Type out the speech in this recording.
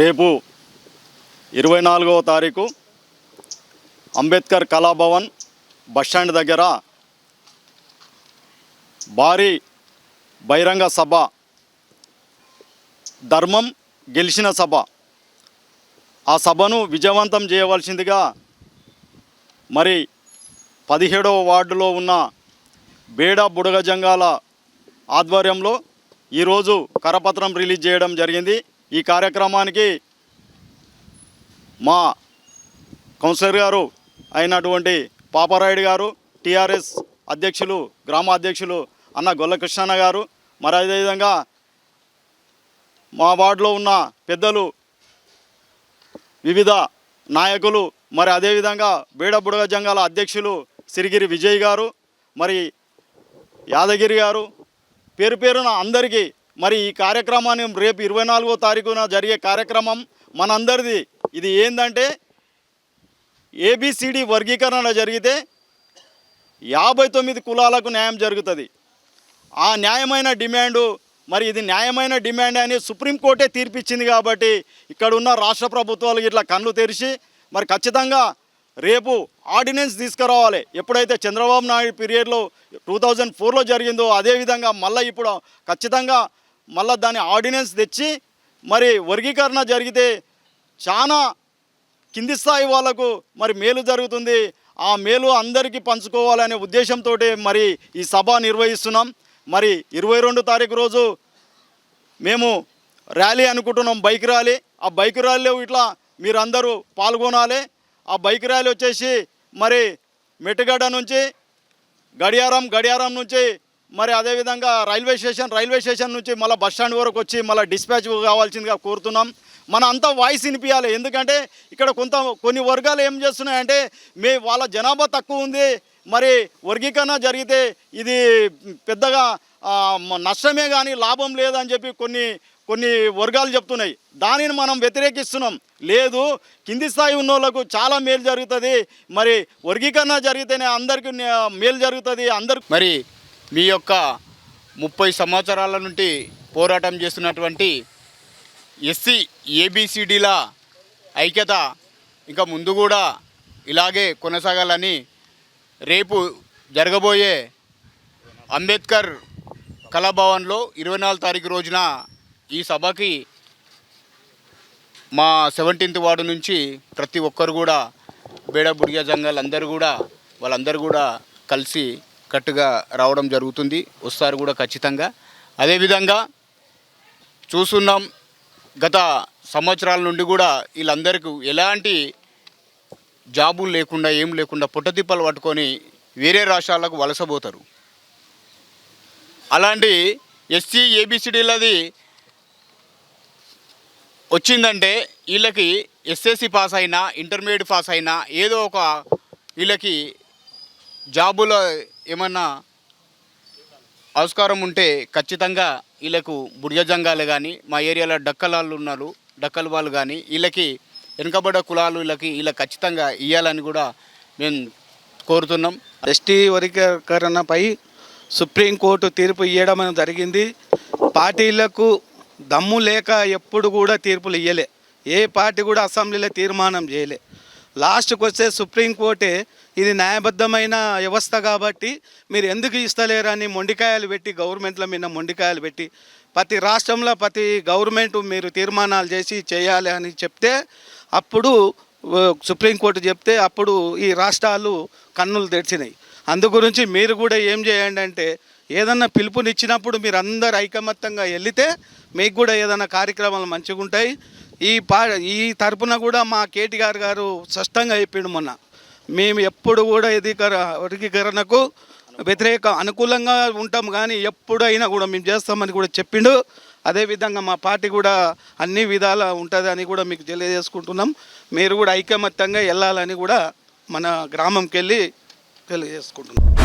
రేపు ఇరవై నాలుగవ తారీఖు అంబేద్కర్ కళాభవన్ బస్టాండ్ దగ్గర భారీ బహిరంగ సభ ధర్మం గెలిచిన సభ. ఆ సభను విజయవంతం చేయవలసిందిగా మరి పదిహేడవ వార్డులో ఉన్న బేడ బుడగజంగాల ఆధ్వర్యంలో ఈరోజు కరపత్రం రిలీజ్ చేయడం జరిగింది. ఈ కార్యక్రమానికి మా కౌన్సిలర్ గారు అయినటువంటి పాపారాయుడు గారు టీఆర్ఎస్ అధ్యక్షులు గ్రామ అధ్యక్షులు అన్న గొల్లకృష్ణ గారు మరి అదేవిధంగా మా వార్డులో ఉన్న పెద్దలు వివిధ నాయకులు మరి అదేవిధంగా బీడబుడగ జంగాల అధ్యక్షులు సిరిగిరి విజయ్ గారు మరి యాదగిరి గారు పేరు పేరున అందరికీ మరి ఈ కార్యక్రమాన్ని రేపు ఇరవై నాలుగో తారీఖున జరిగే కార్యక్రమం మనందరిది. ఇది ఏంటంటే ఏబిసిడి వర్గీకరణ జరిగితే యాభై తొమ్మిది కులాలకు న్యాయం జరుగుతుంది. ఆ న్యాయమైన డిమాండు మరి ఇది న్యాయమైన డిమాండ్ అని సుప్రీంకోర్టే తీర్పిచ్చింది కాబట్టి ఇక్కడ ఉన్న రాష్ట్ర ప్రభుత్వాలు ఇట్లా కళ్ళు తెరిచి మరి ఖచ్చితంగా రేపు ఆర్డినెన్స్ తీసుకురావాలి. ఎప్పుడైతే చంద్రబాబు నాయుడు పీరియడ్లో టూ థౌజండ్ ఫోర్లో జరిగిందో అదేవిధంగా మళ్ళీ ఇప్పుడు ఖచ్చితంగా మళ్ళీ దాని ఆర్డినెన్స్ తెచ్చి మరి వర్గీకరణ జరిగితే చాలా కింది స్థాయి వాళ్ళకు మరి మేలు జరుగుతుంది. ఆ మేలు అందరికీ పంచుకోవాలనే ఉద్దేశంతో మరి ఈ సభ నిర్వహిస్తున్నాం. మరి ఇరవై రెండు తారీఖు రోజు మేము ర్యాలీ అనుకుంటున్నాం బైక్ ర్యాలీ. ఆ బైక్ ర్యాలీలో ఇట్లా మీరందరూ పాల్గొనాలి. ఆ బైక్ ర్యాలీ వచ్చేసి మరి మెట్టుగడ్డ నుంచి గడియారం గడియారం నుంచి మరి అదేవిధంగా రైల్వే స్టేషన్ రైల్వే స్టేషన్ నుంచి మళ్ళీ బస్ స్టాండ్ వరకు వచ్చి మళ్ళీ డిస్పాచ్ కావాల్సిందిగా కోరుతున్నాం. మన అంతా వాయిస్ వినిపించాలి ఎందుకంటే ఇక్కడ కొంత కొన్ని వర్గాలు ఏం చేస్తున్నాయంటే మే వాళ్ళ జనాభా తక్కువ ఉంది. మరి వర్గీకరణ జరిగితే ఇది పెద్దగా నష్టమే కానీ లాభం లేదని చెప్పి కొన్ని కొన్ని వర్గాలు చెప్తున్నాయి. దానిని మనం వ్యతిరేకిస్తున్నాం. లేదు కింది స్థాయి ఉన్నోళ్ళకు వాళ్ళకు చాలా మేలు జరుగుతుంది. మరి వర్గీకరణ జరిగితేనే అందరికీ మేలు జరుగుతుంది. అందరు మరి మీ యొక్క ముప్పై సంవత్సరాల నుండి పోరాటం చేస్తున్నటువంటి ఎస్సీ ఏబిసిడీల ఐక్యత ఇంకా ముందు కూడా ఇలాగే కొనసాగాలని రేపు జరగబోయే అంబేద్కర్ కళాభవన్లో ఇరవై నాలుగు తారీఖు రోజున ఈ సభకి మా సెవెంటీన్త్ వార్డు నుంచి ప్రతి ఒక్కరు కూడా బేడ బుడిగ అందరూ కూడా వాళ్ళందరూ కూడా కలిసి కట్టుగా రావడం జరుగుతుంది. వస్తారు కూడా ఖచ్చితంగా. అదేవిధంగా చూస్తున్నాం గత సంవత్సరాల నుండి కూడా వీళ్ళందరికీ ఎలాంటి జాబులు లేకుండా ఏం లేకుండా పుట్టతిప్పలు పట్టుకొని వేరే రాష్ట్రాలకు వలసపోతారు. అలాంటి ఎస్సీ ఏబిసిడీలది వచ్చిందంటే వీళ్ళకి ఎస్ఎస్సి పాస్ అయినా ఇంటర్మీడియట్ పాస్ అయినా ఏదో ఒక వీళ్ళకి జాబులో ఏమన్నా ఆస్కారం ఉంటే ఖచ్చితంగా వీళ్ళకు బుడిజంగాలు కానీ మా ఏరియాలో డక్కలాళ్ళు ఉన్నారు డక్కల వాళ్ళు కానీ వీళ్ళకి వెనుకబడ్డ కులాలు వీళ్ళకి వీళ్ళకి ఖచ్చితంగా ఇవ్వాలని కూడా మేము కోరుతున్నాం. ఎస్టీ వర్గీకరణపై సుప్రీంకోర్టు తీర్పు ఇవ్వడం అనేది జరిగింది. పార్టీలకు దమ్ము లేక ఎప్పుడు కూడా తీర్పులు ఇవ్వలే ఏ పార్టీ కూడా అసెంబ్లీలో తీర్మానం చేయలే. లాస్ట్కి వస్తే సుప్రీంకోర్టే ఇది న్యాయబద్ధమైన వ్యవస్థ కాబట్టి మీరు ఎందుకు ఇస్తలేరని మొండికాయలు పెట్టి గవర్నమెంట్ల మీద మొండికాయలు పెట్టి ప్రతి రాష్ట్రంలో ప్రతి గవర్నమెంట్ మీరు తీర్మానాలు చేసి చేయాలి అని చెప్తే అప్పుడు సుప్రీంకోర్టు చెప్తే అప్పుడు ఈ రాష్ట్రాలు కన్నులు తెరిచినాయి. అందు గురించి మీరు కూడా ఏం చేయండి అంటే ఏదన్నా పిలుపునిచ్చినప్పుడు మీరు అందరు ఐకమత్యంగా వెళితే మీకు కూడా ఏదైనా కార్యక్రమాలు మంచిగా ఉంటాయి ఈ పా ఈ తరపున కూడా మా కేటీఆర్ గారు స్పష్టంగా చెప్పిండు మొన్న. మేము ఎప్పుడు కూడా ఎదికర వర్గీకరణకు వ్యతిరేక అనుకూలంగా ఉంటాం కానీ ఎప్పుడైనా కూడా మేము చేస్తామని కూడా చెప్పిండు. అదేవిధంగా మా పార్టీ కూడా అన్ని విధాల అని కూడా మీకు తెలియజేసుకుంటున్నాం. మీరు కూడా ఐకమత్యంగా వెళ్ళాలని కూడా మన గ్రామంకి వెళ్ళి తెలియజేసుకుంటున్నాం.